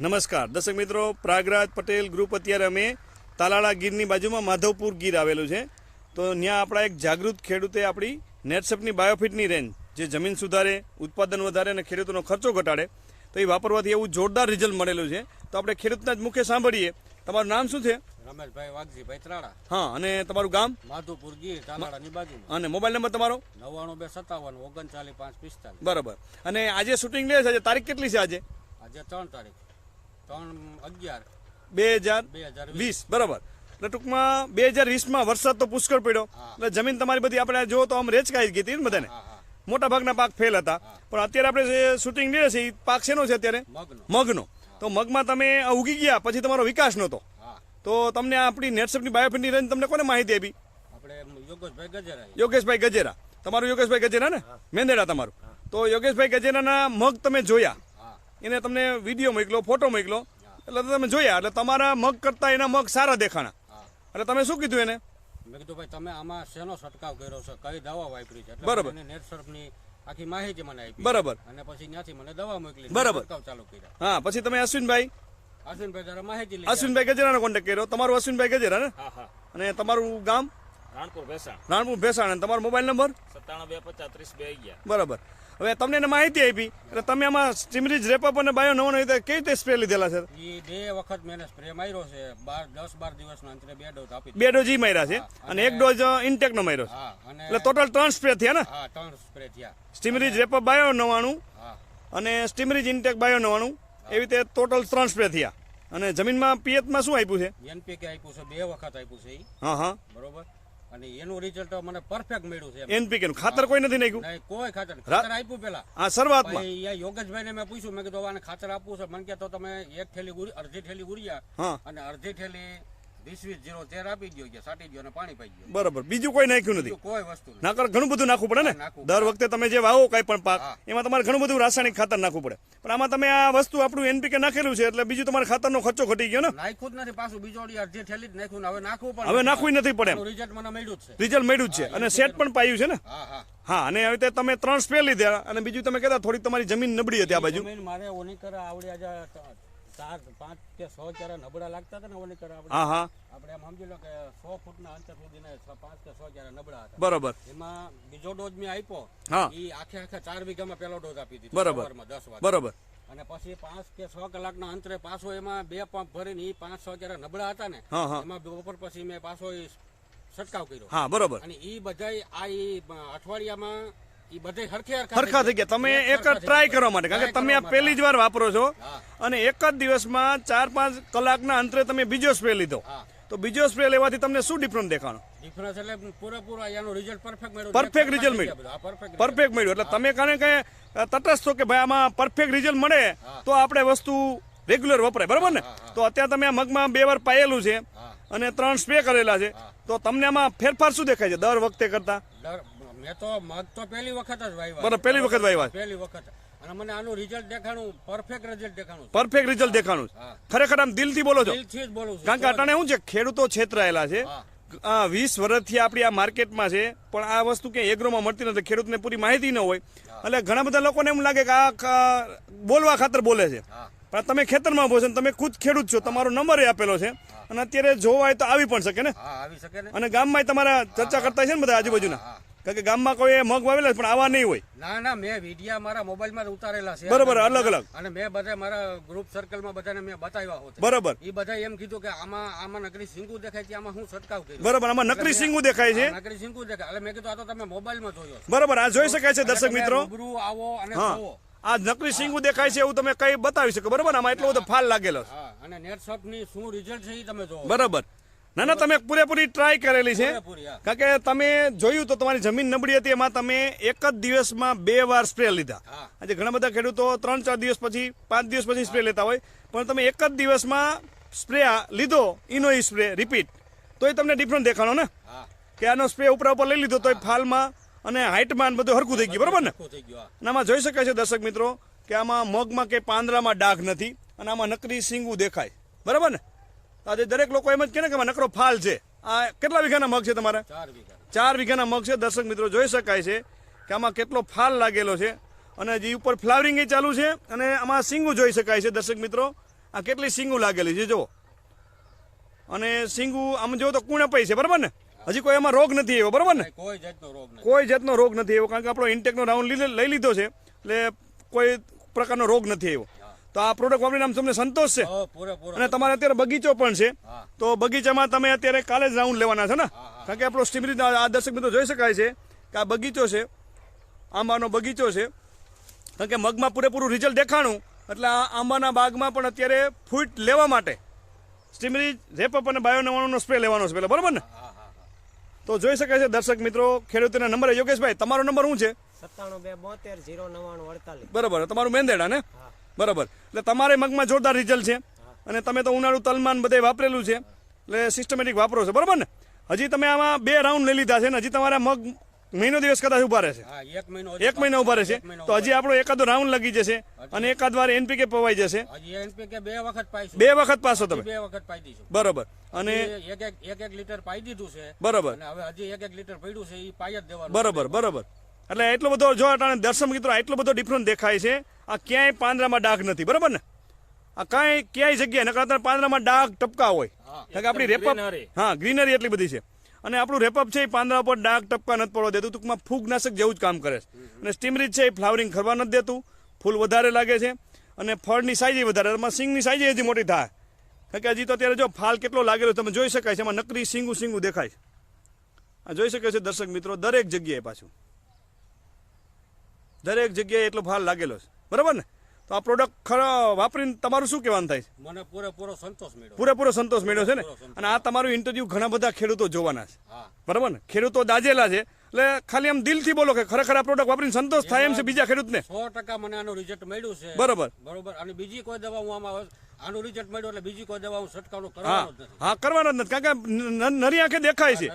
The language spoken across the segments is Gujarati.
નમસ્કાર. દર્શક મિત્રો પ્રાગરાજ પટેલ ગ્રુપ અત્યારે અમે તાલાળા ગીરની બાજુમાં માધવપુર ગીર આવેલું છે. તો ત્યાં આપણા એક જાગૃત ખેડૂતે આપણી નેટસપની બાયોફિટની રેન્જ જે જમીન સુધારે ઉત્પાદન વધારે અને ખેડૂતોનો ખર્ચો ઘટાડે તો એ વાપરવાથી એવું જોરદાર રિઝલ્ટ મળેલું છે. તો આપણે ખેડૂતના જ મુખ્ય સાંભળીએ. તમારું નામ શું છે? રમેશભાઈ વાઘજીભાઈ ત્રાળા હા અને તમારું ગામ? માધુપુર ગીર તાલાળાની બાજુ અને મોબાઈલ નંબર તમારો? નવ્વાણું બે સત્તાવન ઓગણચાલીસ પાંચ પિસ્તાલીસ. બરાબર. અને આજે શૂટિંગ લે છે તારીખ કેટલી છે આજે? આજે ત્રણ તારીખ. ત્રણ અગિયાર. બે હજાર વીસ. બરાબર. એટલે ટૂંકમાં બે હજાર વીસમાં વરસાદ તો પુષ્કળ પડ્યો. એટલે જમીન તમારી બધી આપણે જો તો આમ રેચકાઈ ગઈ હતી ને બધાને. મોટા ભાગના પાક ફેલ હતા. પણ અત્યારે આપણે જે શૂટિંગ લઈએ છીએ એ પાક શેનો છે અત્યારે? મગનો. તો મગમાં તમે ઉગી ગયા પછી તમારો વિકાસ નહોતો. તો તમને આપણી નેટસપની બાયોફિટની રેન્જ તમને કોને માહિતી આપી? યોગેશભાઈ ગજેરા તમારું યોગેશભાઈ ગજેરા ને? મેંદેડા તમારું. તો યોગેશભાઈ ગજેરાના મગ તમે જોયા. એને તમને વીડિયો મોકલો ફોટો મોકલો. એટલે તમે જોયા એટલે તમારા મગ કરતાં એના મગ સારા દેખાણા. એટલે તમે શું કીધું એને? મેં કીધું ભાઈ તમે આમાં શેનો છંટકાવ કર્યો છે? કઈ દવા વાપરી છે? બરાબર. નેટ સર્ફની આખી માહિતી મને આપી. બરાબર. અને પછી ત્યાંથી મને દવા મોકલી બરાબર. ચાલુ કર્યા. હા પછી તમે અશ્વિનભાઈ? અશ્વિનભાઈ જરા માહિતી લઈ અશ્વિનભાઈ ગજેરાનો કોન્ટેક્ટ કર્યો. તમારું અશ્વિનભાઈ ગજેરા ને? હા હા. અને તમારું ગામ? રાણપુર ભેસાણ. રાણપુર ભેસાણ. અને તમારો મોબાઈલ નંબર? સત્તાણું બે પચાસ ત્રીસ બે અગિયાર. બરાબર. હવે તમને એને માહિતી આપી એટલે તમે આમાં સ્ટીમરીજ રેપઅપ અને બાયો નવો રીતે કેવી રીતે સ્પ્રે લીધેલા છે? એ બે વખત મેં સ્પ્રે માર્યો છે. બાર દસ બાર દિવસના અંતરે બે ડોઝ આપી બે ડોઝ ઈ માર્યા છે? અને એક ડોઝ ઇન્ટેકનો માર્યો છે? એટલે ટોટલ ત્રણ સ્પ્રે થયા ને? હા ત્રણ સ્પ્રે થયા. સ્ટીમરીજ રેપઅપ બાયો નવાણું અને સ્ટીમરીજ ઇન્ટેક બાયો નવાણું. એવી રીતે ટોટલ ત્રણ સ્પ્રે થયા. અને જમીનમાં પીએચમાં શું આપ્યું છે? એનપીકે આપ્યું છે બે વખત આપ્યું છે હા હા. બરોબર? અને એનું રિઝલ્ટ મને પરફેક્ટ મળ્યું છે એનપીકે નું. ખાતર કોઈ નથી નાખ્યું? કોઈ ખાતર ખાતર આપ્યું પેલા. હા શરૂઆતમાં. ભાઈ યા યોગેશભાઈને મેં પૂછ્યું મેં કીધું આને ખાતર આપવું છે? મને કે તો તમે એક થેલી અડધી થેલી ગુરિયા હા. અને અડધી થેલી બરાબર. બીજું કોઈ નાખ્યું નથી. નાકર ઘણું બધું નાખવું પડે ને? દર વખતે તમે જે વાવો કઈ પણ પાક એમાં તમારે ઘણું બધું રાસાયણિક ખાતર નાખવું પડે. પણ આમાં તમે આ વસ્તુ આપણું એનપીકે નાખેલું છે એટલે બીજું તમારે ખાતરનો ખર્ચો ઘટી ગયો ને? નાખ્યું જ નથી પાછું બીજોડી અડધી થેલી જ નાખ્યું હવે નાખવું પણ હવે નાખવું નથી પડે રિઝલ્ટ મને મળ્યું છે. રિઝલ્ટ મળ્યું છે. અને સેટ પણ પાયું છે ને? હા અને હવે તમે ત્રણ સ્પેર લીધા અને બીજું તમે કહેતા થોડીક તમારી જમીન નબળી હતી આ બાજુ. મારે ઓની કરે આવડી આજે ચાર પાંચ કે સો ક્યારે નબળા લાગતા હતા ને ઓની આપણે. હા હા. આપણે એમ સમજી લો કે સો ફૂટના અંતર સુધીને પાંચ કે સો ક્યારે નબળા હતા. બરોબર. એમાં બીજો ડોઝ મેં આપ્યો એ આખે આખે ચાર વીઘામાં પહેલો ડોઝ આપી દીધો બરોબર. દસ વાગે. બરોબર. અને પછી પાંચ કે છ કલાકના અંતરે પાછો એમાં બે પંપ ભરીને એ પાંચ છ ક્યારે નબળા હતા ને એમાં બપોર પછી મેં પાછો છટકાવ કર્યો. હા બરોબર. અને એ બધાય આ ઈ અઠવાડિયામાં ઈ હરખે થઈ ગયા. તમે એક જ ટ્રાય કરવા માટે કારણ કે તમે આ પહેલી જ વાર વાપરો છો અને એક જ દિવસમાં ચાર પાંચ કલાકના અંતરે તમે બીજો સ્પ્રે લીધો. તો બીજો સ્પ્રે લેવાથી તમને શું ડિફરન્સ દેખાણો? ડિફરન્સ એટલે પૂરેપૂરા એનું રિઝલ્ટ પરફેક્ટ મળ્યું. પરફેક્ટ પરફેક્ટ મળ્યું. એટલે તમે કારણે કઈ તટસ્થ છો કે ભાઈ આમાં પરફેક્ટ રિઝલ્ટ મળે તો આપણે વસ્તુ રેગ્યુલર વપરાય. બરાબર ને? તો અત્યારે તમે આ મગમાં બે વાર પાયેલું છે અને ત્રણ સ્પ્રે કરેલા છે તો તમને આમાં ફેરફાર શું દેખાય છે? દર વખતે કરતા? મેં તો મગ તો પહેલી વખત જ વાવ્યા બરાબર પહેલી વખત વાવ્યા પહેલી વખત. અને મને આનું રિઝલ્ટ દેખાણું પરફેક્ટ રિઝલ્ટ દેખાણું પરફેક્ટ રિઝલ્ટ દેખાણું ખરેખર આમ દિલથી બોલો છો. દિલથી જ બોલું છું. કારણ કે અટાણે શું છે ખેડૂતો છેતરાયેલા છે. આ વીસ વર્ષથી આપણી આ માર્કેટમાં છે પણ આ વસ્તુ ક્યાંય એગ્રોમાં મળતી નથી. ખેડૂતને પૂરી માહિતી ન હોય. એટલે ઘણા બધા લોકોને એમ લાગે કે આ બોલવા ખાતર બોલે છે. પણ તમે ખેતરમાં ઊભો છો તમે ખુદ ખેડૂત છો. તમારો નંબર એ આપેલો છે. અને અત્યારે જોવા હોય તો આવી પણ શકે ને? શકે ને? અને ગામમાં તમારા ચર્ચા કરતા છે ને બધા આજુબાજુના? કારણ કે ગામમાં કોઈ મગ વાવેલા પણ આવા નહીં હોય. ના ના મેં વિડિયા મારા મોબાઈલમાં ઉતારેલા છે. બરોબર, અલગ અલગ. અને મેં બધા મારા ગ્રુપ સર્કલમાં બધાને મેં બતાવ્યા હોત. બરાબર. એ બધા એમ કીધું કે આમાં આમાં નકરી સિંગુ દેખાય છે આમાં હું છટકાવ કર્યો. બરાબર આમાં નકરી સિંગુ દેખાય છે. નકરી સિંગુ દેખાય. એટલે મેં કીધું આ તો તમે મોબાઈલમાં જોયો બરોબર બરાબર આ જોઈ શકાય છે દર્શક મિત્રો. રૂબરૂ આવો અને જોવો. આ નકરી સિંગુ દેખાય છે એવું તમે કઈ બતાવી શકો બરાબર? આમાં એટલો બધો ફાલ લાગેલો અને નેટની શું રિઝલ્ટ છે એ તમે જોવો. બરાબર. ના ના તમે પૂરેપૂરી ટ્રાય કરેલી છે. કારણ કે તમે જોયું તો તમારી જમીન નબળી હતી એમાં તમે એક જ દિવસમાં બે વાર સ્પ્રે લીધા. આજે ઘણા બધા ખેડૂતો ત્રણ ચાર દિવસ પછી પાંચ દિવસ પછી સ્પ્રે લેતા હોય પણ તમે એક જ દિવસમાં સ્પ્રે લીધો ઇનો ઈ સ્પ્રે રિપીટ તો એ તમને ડિફરન્ટ દેખાણો ને? કે આનો સ્પ્રે ઉપરા ઉપર લઈ લીધો તો એ ફાલમાં અને હાઇટમાં બધું હરખું થઈ ગયું બરાબર ને. અને આમાં જોઈ શકાય છે દર્શક મિત્રો કે આમાં મગમાં કે પાંદડામાં ડાઘ નથી અને આમાં નકરી સિંગું દેખાય બરાબર ને? આજે દરેક લોકો એમ જ કહે ને કે નકરો ફાલ છે. આ કેટલા વીઘાના મગ છે તમારા? ચાર વીઘાના મગ છે. દર્શક મિત્રો જોઈ શકાય છે કે આમાં કેટલો ફાલ લાગેલો છે અને હજી ઉપર ફ્લાવરિંગ ચાલુ છે અને આમાં સિંગું જોઈ શકાય છે દર્શક મિત્રો. આ કેટલી સિંગું લાગેલી છે જુઓ. અને સિંગું આમ જો તો કુણપાઈ છે બરાબર ને? હજી કોઈ એમાં રોગ નથી આવ્યો બરાબર ને? કોઈ જાતનો રોગ નથી. કોઈ જાતનો રોગ નથી આવ્યો કારણ કે આપણો ઇન્ટેકનો રાઉન્ડ લઈ લીધો છે. એટલે કોઈ પ્રકારનો રોગ નથી આવ્યો. તો આ પ્રોડક્ટ વાપરીને આમ તમને સંતોષ છે. અને તમારે અત્યારે બગીચો પણ છે. તો બગીચામાં તમે અત્યારે કાલે જ રાઉન્ડ લેવાના છે ને? કારણ કે આપણો સ્ટીમરી આ દર્શક મિત્રો જોઈ શકાય છે કે આ બગીચો છે આંબાનો બગીચો છે. કારણ કે મગમાં પૂરેપૂરું રિઝલ્ટ દેખાણું એટલે આ આંબાના બાગમાં પણ અત્યારે ફૂટ લેવા માટે સ્ટીમરી રેપઅપ અને બાયો નવાણુંનો સ્પ્રે લેવાનો છે પેલા બરાબર ને? હા હા હા. તો જોઈ શકાય છે દર્શક મિત્રો ખેડૂતોના નંબર યોગેશભાઈ તમારો નંબર શું છે? સત્તાણું બે બોતેર જીરો નવ્વાણું અડતાલીસ. બરાબર તમારું મેંદેડા ને? બરાબર. એટલે તમારે મગમાં જોરદાર રિઝલ્ટ છે. અને તમે તો ઉનાળુ તલમાન બધે વાપરેલું છે. એટલે સિસ્ટમેટિક વાપરો છો. બરાબર ને? હજી તમે આમાં બે રાઉન્ડ લઈ લીધા છે ને હજી તમારા મગ મહિનો દિવસ કદાચ ઊભા રહેશે. એક મહિનો ઊભા રહેશે. તો હજી આપણો એકાદો રાઉન્ડ લગી જશે અને એકાદ વાર એનપીકે પવાઈ જશે. બે વખત પાસો તમે. બે વખત પાઈ દીધું. બરાબર. અને હજી એક એક એક એક લીટર પાઈ દીધું છે. બરાબર. હવે હજી એક એક લીટર પડ્યું છે એ પાઈ જ દેવાનું બરાબર બરાબર. એટલે એટલો બધો જો અટાણે દર્શક મિત્રો એટલો બધો ડિફરન્સ દેખાય છે આ ક્યાંય પાંદડામાં ડાઘ નથી બરાબર ને? આ કાંઈ ક્યાંય જગ્યાએ નકર અત્યારે પાંદડામાં ડાઘ ટપકા હોય. કારણ કે આપણી રેપઅપ હા ગ્રીનરી એટલી બધી છે. અને આપણું રેપઅપ છે એ પાંદરા ઉપર ડાઘ ટપકા નથી પડવા દેતું ટૂંકમાં ફૂગનાશક જેવું જ કામ કરે છે. અને સ્ટીમરીજ છે એ ફ્લાવરિંગ ખરવા નથી દેતું ફૂલ વધારે લાગે છે. અને ફળની સાઈઝ વધારે એમાં સિંગની સાઈઝ હજી મોટી થાય. કારણ કે હજી તો અત્યારે જો ફાલ કેટલો લાગેલો તમે જોઈ શકાય છે એમાં નકરી સિંગું સિંગું દેખાય આ જોઈ શકે છે દર્શક મિત્રો દરેક જગ્યાએ પાછું. દરેક જગ્યાએ એટલો ફાલ લાગેલો છે. બરાબર ને? તો આ પ્રોડક્ટ ખરા વાપરીને તમારું શું કહેવાનું થાય છે? મને પૂરેપૂરો સંતોષ મળ્યો. પૂરેપૂરો સંતોષ મેળવ્યો છે ને? અને આ તમારું ઇન્ટરવ્યુ ઘણા બધા ખેડૂતો જોવાના છે. બરાબર ને? ખેડૂતો દાજેલા છે. એટલે ખાલી આમ દિલથી બોલો કે ખરેખર આ પ્રોડક્ટ વાપરીને સંતોષ થાય એમ છે બીજા ખેડૂતને? સો ટકા મને આનું રિઝલ્ટ મળ્યું છે. બરાબર. બરોબર. અને બીજી કોઈ દવા હું આમાં આનું રિઝલ્ટ મળ્યું એટલે બીજી કોઈ દવા હું છંટકાવ હા. કરવાનો નથી. હા કરવાના જ નથી. કારણ કે નરી આંખે દેખાય છે.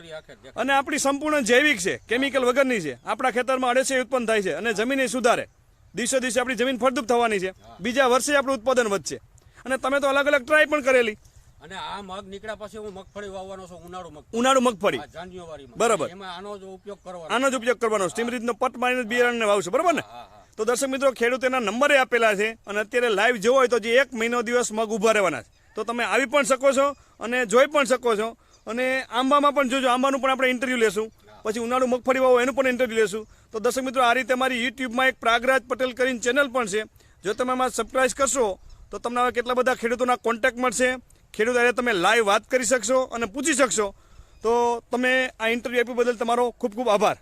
અને આપણી સંપૂર્ણ જૈવિક છે કેમિકલ વગરની છે. આપણા ખેતરમાં અળસિયા ઉત્પન્ન થાય છે અને જમીન સુધારે. દિવસે દિવસે આપણી જમીન ફળદ્રુપ થવાની છે. બીજા વર્ષે આપણું ઉત્પાદન વધશે. અને તમે તો અલગ અલગ ટ્રાય પણ કરેલી. અને આ મગ નીકળ્યા પછી હું મગફળી વાવવાનો છું ઉનાળુ મગ ઉનાળુ મગફળી. જાન્યુઆરીમાં. બરાબર. એમાં આનો જ ઉપયોગ કરવાનો. આનો જ ઉપયોગ કરવાનો. સ્ટીમ રીતનો પટ મારીને બિયારણને વાવશે. બરાબર ને? તો દર્શક મિત્રો ખેડૂતોના નંબરે આપેલા છે અને અત્યારે લાઈવ જોવો હોય તો જે એક મહિનો દિવસ મગ ઊભા રહેવાના છે. તો તમે આવી પણ શકો છો અને જોઈ પણ શકો છો. અને આંબામાં પણ જોજો આંબાનું પણ આપણે ઇન્ટરવ્યૂ લેશું. પછી ઉનાળુ મગફળી વાવો એનું પણ ઇન્ટરવ્યૂ લેશું. તો દર્શક મિત્રો, આ રીતે મારી યુટ્યુબમાં એક પ્રાગરાજ પટેલ કરીને ચેનલ પણ છે. જો તમે આમાં સબસ્ક્રાઈબ કરશો, તો તમને હવે કેટલા બધા ખેડૂતોના કોન્ટેક્ટ મળશે. ખેડૂત આજે તમે લાઈવ વાત કરી શકશો અને પૂછી શકશો. તો તમે આ ઇન્ટરવ્યૂ આપી બદલ તમારો ખૂબ ખૂબ આભાર.